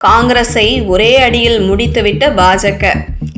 காங்கிரஸை ஒரே அடியில் முடித்துவிட்ட பாஜக.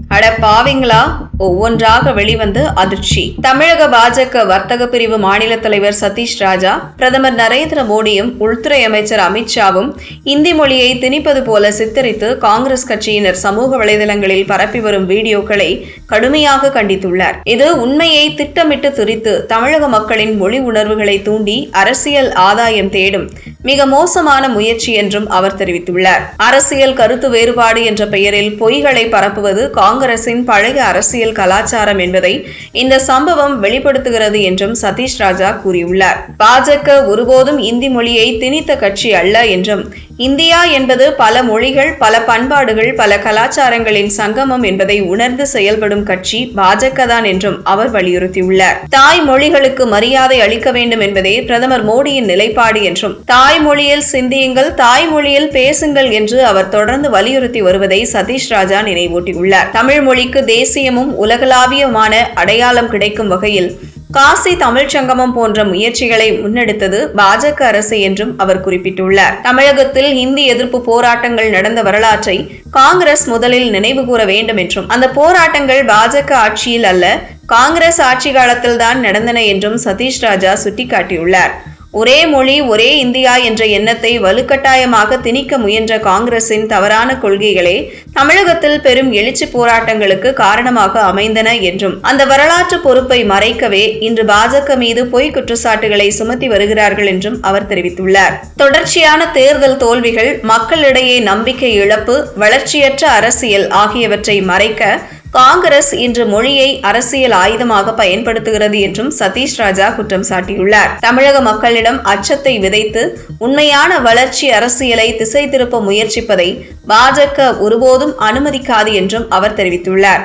அட பாவிங்களா ஒவ்வொன்றாக வெளிவந்து அதிர்ச்சி. தமிழக பாஜக வர்த்தக பிரிவு மாநில தலைவர் சதீஷ் ராஜா பிரதமர் நரேந்திர மோடியும் உள்துறை அமைச்சர் அமித்ஷாவும் இந்தி மொழியை திணிப்பது போல சித்தரித்து காங்கிரஸ் கட்சியினர் சமூக வலைதளங்களில் பரப்பி வரும் வீடியோக்களை கடுமையாக கண்டித்துள்ளார். இது உண்மையை திட்டமிட்டு துரித்து தமிழக மக்களின் மொழி உணர்வுகளை தூண்டி அரசியல் ஆதாயம் தேடும் மிக மோசமான முயற்சி என்றும் அவர் தெரிவித்துள்ளார். அரசியல் கருத்து வேறுபாடு என்ற பெயரில் பொய்களை பரப்புவது காங்கிரசின் பழைய அரசியல் கலாச்சாரம் என்பதை இந்த சம்பவம் வெளிப்படுத்துகிறது என்றும் சதீஷ் ராஜா கூறியுள்ளார். பாஜக ஒருபோதும் இந்தி மொழியை திணித்த கட்சி அல்ல என்றும் இந்தியா என்பது பல மொழிகள் பல பண்பாடுகள் பல கலாச்சாரங்களின் சங்கமம் என்பதை உணர்ந்து செயல்படும் கட்சி பாஜக தான் என்றும் அவர் வலியுறுத்தியுள்ளார். தாய் மொழிகளுக்கு மரியாதை அளிக்க வேண்டும் என்பதே பிரதமர் மோடியின் நிலைப்பாடு என்றும் தாய்மொழியில் சிந்தியுங்கள் தாய்மொழியில் பேசுங்கள் என்று அவர் தொடர்ந்து வலியுறுத்தி வருவதை சதீஷ் ராஜா நினைவூட்டியுள்ளார். தமிழ் மொழிக்கு தேசியமும் உலகளாவியமான அடையாளம் கிடைக்கும் வகையில் காசி தமிழ்ச் சங்கமம் போன்ற முயற்சிகளை முன்னெடுத்தது பாஜக அரசு என்றும் அவர் குறிப்பிட்டுள்ளார். தமிழகத்தில் ஹிந்தி எதிர்ப்பு போராட்டங்கள் நடந்த வரலாற்றை காங்கிரஸ் முதலில் நினைவு கூற வேண்டும் என்றும் அந்த போராட்டங்கள் பாஜக ஆட்சியில் அல்ல காங்கிரஸ் ஆட்சி காலத்தில்தான் நடந்தன என்றும் சதீஷ் ராஜா சுட்டிக்காட்டியுள்ளார். ஒரே மொழி ஒரே இந்தியா என்ற எண்ணத்தை வலுக்கட்டாயமாக திணிக்க முயன்ற காங்கிரசின் தவறான கொள்கைகளே தமிழகத்தில் பெரும் எழுச்சி போராட்டங்களுக்கு காரணமாக அமைந்தன என்றும் அந்த வரலாற்று பொறுப்பை மறைக்கவே இன்று பாஜக மீது பொய் குற்றச்சாட்டுகளை சுமத்தி வருகிறார்கள் என்றும் அவர் தெரிவித்துள்ளார். தொடர்ச்சியான தேர்தல் தோல்விகள் மக்களிடையே நம்பிக்கை இழப்பு வளர்ச்சியற்ற அரசியல் ஆகியவற்றை மறைக்க காங்கிரஸ் இன்று மொழியை அரசியல் ஆயுதமாக பயன்படுத்துகிறது என்றும் சதீஷ் ராஜா குற்றம் சாட்டியுள்ளார். தமிழக மக்களிடம் அச்சத்தை விதைத்து உண்மையான வளர்ச்சி அரசியலை திசை திருப்ப முயற்சிப்பதை பாஜக ஒருபோதும் அனுமதிக்காது என்றும் அவர் தெரிவித்துள்ளார்.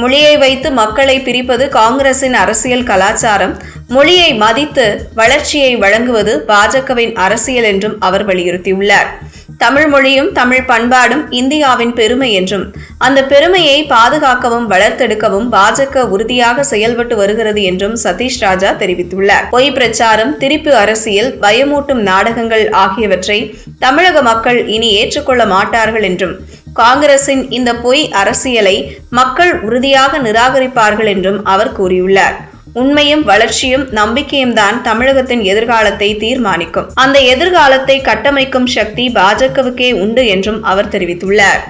மொழியை வைத்து மக்களை பிரிப்பது காங்கிரசின் அரசியல் கலாச்சாரம் மொழியை மதித்து வளர்ச்சியை வழங்குவது பாஜகவின் அரசியல் என்றும் அவர் வலியுறுத்தியுள்ளார். தமிழ் மொழியும் தமிழ் பண்பாடும் இந்தியாவின் பெருமை என்றும் அந்த பெருமையை பாதுகாக்கவும் வளர்த்தெடுக்கவும் பாஜக உறுதியாக செயல்பட்டு வருகிறது என்றும் சதீஷ் ராஜா தெரிவித்துள்ளார். பொய் பிரச்சாரம் திருப்பு அரசியல் பயமூட்டும் நாடகங்கள் ஆகியவற்றை தமிழக மக்கள் இனி ஏற்றுக்கொள்ள மாட்டார்கள் என்றும் காங்கிரசின் இந்த பொய் அரசியலை மக்கள் உறுதியாக நிராகரிப்பார்கள் என்றும் அவர் கூறியுள்ளார். உண்மையும் வளர்ச்சியும் நம்பிக்கையும் தான் தமிழகத்தின் எதிர்காலத்தை தீர்மானிக்கும். அந்த எதிர்காலத்தை கட்டமைக்கும் சக்தி பாஜகவுக்கே உண்டு என்றும் அவர் தெரிவித்துள்ளார்.